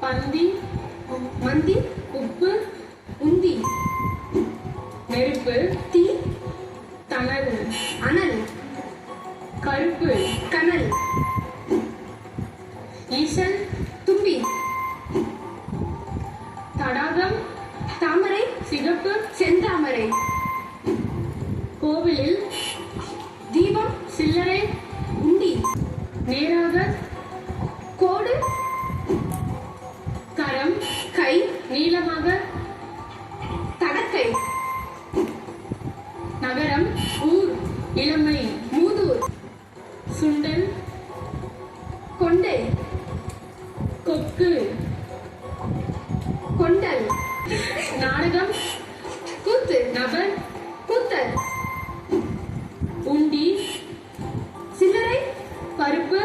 பந்தி மந்தி உப்பு உந்தி. நெருப்பு தீ தணல் அனல். கருப்பு கனல். ஈசல் தும்பி. தடாகம் தாமரை சிகப்பு செந்தாமரை. கோவிலில் தீபம் சில்லறை உண்டி. நேராக கோடு நகரம் ஊர் இளமை மூதூர் சுண்டல் கொண்டு கொக்கு கொண்டல் நாடகம் கூத்து நபர் கூத்தர் உண்டி சில்லறை பருப்பு